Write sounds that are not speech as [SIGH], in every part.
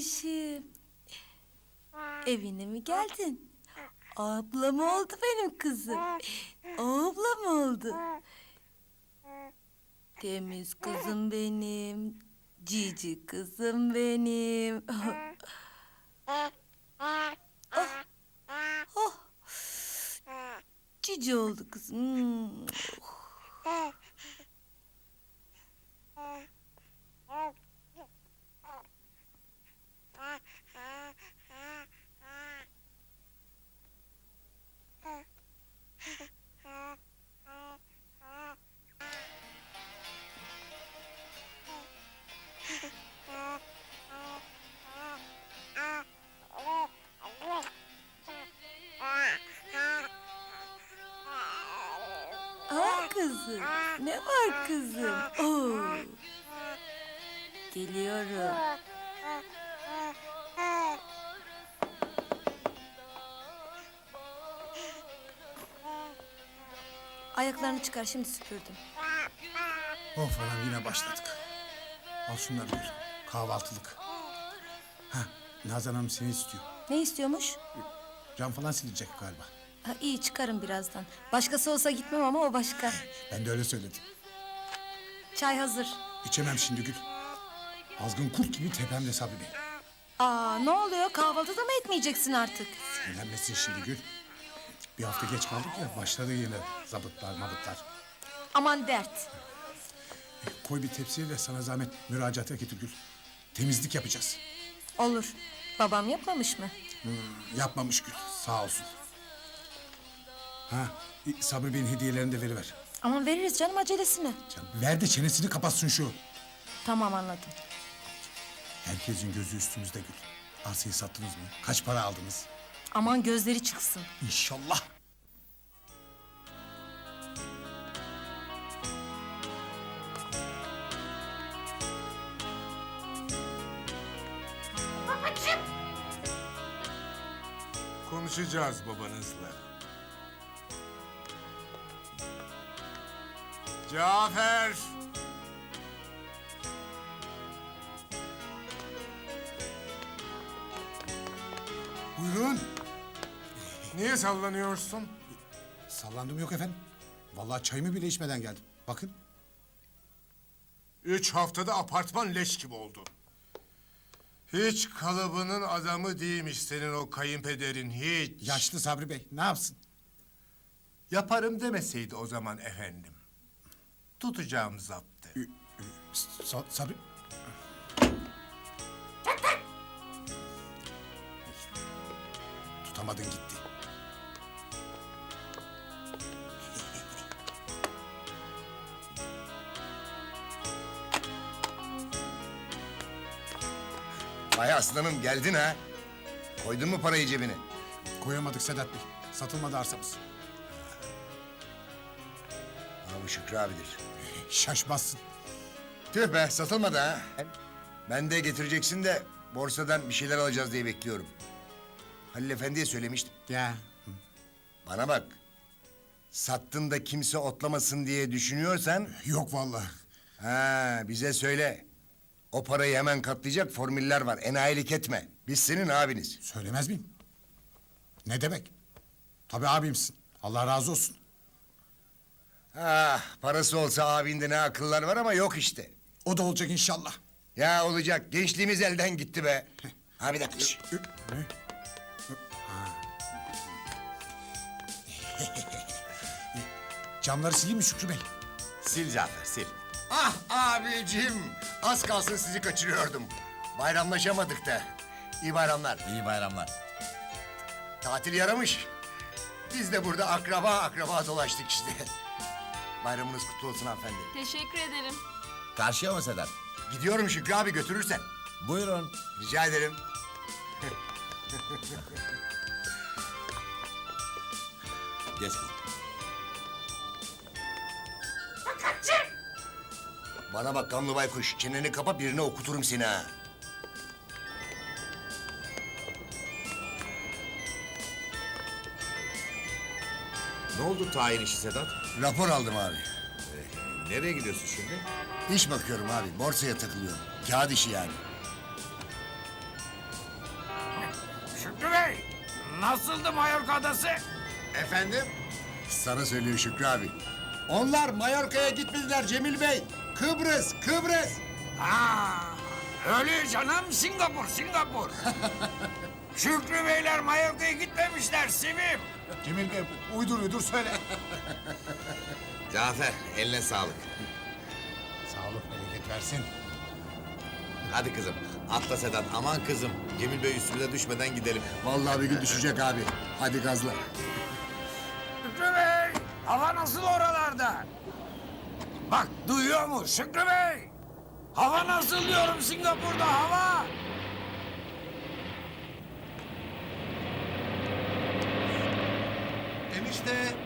kardeşim. Evine mi geldin? Ablam oldu benim kızım. Ablam oldu. Temiz kızım benim. Cici kızım benim. Oh. Oh. Cici oldu kızım. Hmm. Aa kızım. Ne var kızım? Oo. Geliyorum. Ayaklarını çıkar şimdi süpürdüm. Of anam yine başladık. Al şunları gör. Kahvaltılık. Ha, Nazan Hanım seni istiyor. Ne istiyormuş? Cam falan silecek galiba. Ha, iyi çıkarım birazdan. Başkası olsa gitmem ama o başka. Ben de öyle söyledim. Çay hazır. İçemem şimdi Gül. Azgın kurt gibi tepemde Sabri Bey. Aa ne oluyor? Kahvaltıda mı etmeyeceksin artık? Sinirlenmesin şimdi Gül. Bir hafta geç kaldık ya başladı yine zabıtlar mabıtlar. Aman dert. Koy bir tepsiye de sana zahmet müracaata getir Gül. Temizlik yapacağız. Olur. Babam yapmamış mı? Yapmamış Gül sağ olsun. Ha Sabri Bey'in hediyelerini de veriver. Aman veririz canım acelesine. Canım, ver de çenesini kapatsın şu. Tamam anladım. Herkesin gözü üstümüzde Gül. Arsayı sattınız mı? Kaç para aldınız? Aman gözleri çıksın. İnşallah. Konuşacağız babanızla. Cafer! Buyurun. Niye sallanıyorsun? Sallandım yok efendim. Vallahi çayımı bile içmeden geldim. Bakın. Üç haftada apartman leş gibi oldu. Hiç kalıbının adamı değilmiş senin o kayınpederin hiç. Yaşlı Sabri Bey ne yapsın? Yaparım demeseydi o zaman efendim. Tutacağım zaptı. Sa- Sabri... Tutamadın gitti. Vay aslanım geldin ha. Koydun mu parayı cebine? Koyamadık Sedat Bey. Satılmadı arsamız. Ha bu Şükrü abidir. Şaşmazsın. Tüh be satılmadı ha. Ben de getireceksin de borsadan bir şeyler alacağız diye bekliyorum. Halil Efendi'ye söylemiştim. Ya. Bana bak. Sattın da kimse otlamasın diye düşünüyorsan... Yok vallahi. Ha bize söyle. O parayı hemen katlayacak formüller var. Enayilik etme. Biz senin abiniz. Söylemez miyim? Ne demek? Tabii abimsin. Allah razı olsun. Ah parası olsa abinde ne akıllar var ama yok işte. O da olacak inşallah. Ya olacak. Gençliğimiz elden gitti be. Ha bir dakika. şş. [LAUGHS] Camları sileyim mi Şükrü Bey? Sil Cafer sil. Ah abicim. Az kalsın sizi kaçırıyordum. Bayramlaşamadık da. İyi bayramlar. İyi bayramlar. Tatil yaramış. Biz de burada akraba akraba dolaştık işte. Bayramınız kutlu olsun hanımefendi. Teşekkür ederim. Karşıya mı Sedat? Gidiyorum Şükrü abi götürürsen. Buyurun. Rica ederim. Geç kızım. Bana bak gamlı baykuş. Çeneni kapa birine okuturum seni ha. Ne oldu tayin işi Sedat? Rapor aldım abi. Ee, nereye gidiyorsun şimdi? İş bakıyorum abi. Borsaya takılıyorum. Kağıt işi yani. Şükrü Bey, nasıldı Mallorca adası? Efendim? Sana söylüyor Şükrü abi. Onlar Mallorca'ya gitmediler Cemil Bey. Kıbrıs, Kıbrıs. Aa, öyle canım Singapur, Singapur. [LAUGHS] Şükrü Beyler Mallorca'ya gitmemişler Sevim. Cemil Bey uydur uydur söyle. Cafer eline sağlık. Sağlık bereket versin. Hadi kızım atla Sedat aman kızım. Cemil Bey üstümüze düşmeden gidelim. Vallahi bir gün düşecek abi. Hadi gazla. Şükrü Bey, hava nasıl oralarda? Bak duyuyor mu Şükrü Bey? Hava nasıl diyorum Singapur'da hava? Enişte.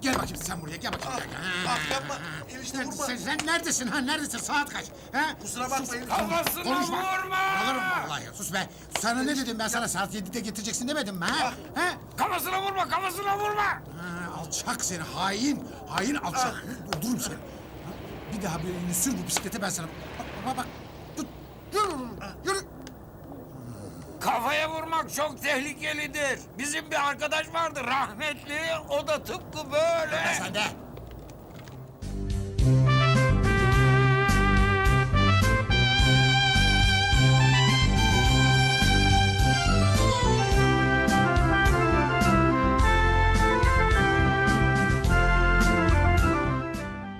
Gel bakayım sen buraya gel bakayım. gel. Ha. Bak yapma. Enişte Sen, vurma. sen, sen neredesin ha? Neredesin? Saat kaç? Ha? Kusura bakmayın. Kafasına Konuşma. vurma! Alırım vallahi. Sus be. Sana ne dedim ben sana saat 7'de getireceksin demedim mi ha? Ha? Kafasına vurma, kafasına vurma! Ha, alçak seni hain. Hain alçak. Durum seni. Bir daha bir elini sür bu bisiklete ben sana. Bak bak bak. Tut. Yürü. Yürü. Kafaya vurmak çok tehlikelidir. Bizim bir arkadaş vardı rahmetli, o da tıpkı böyle. Sen de.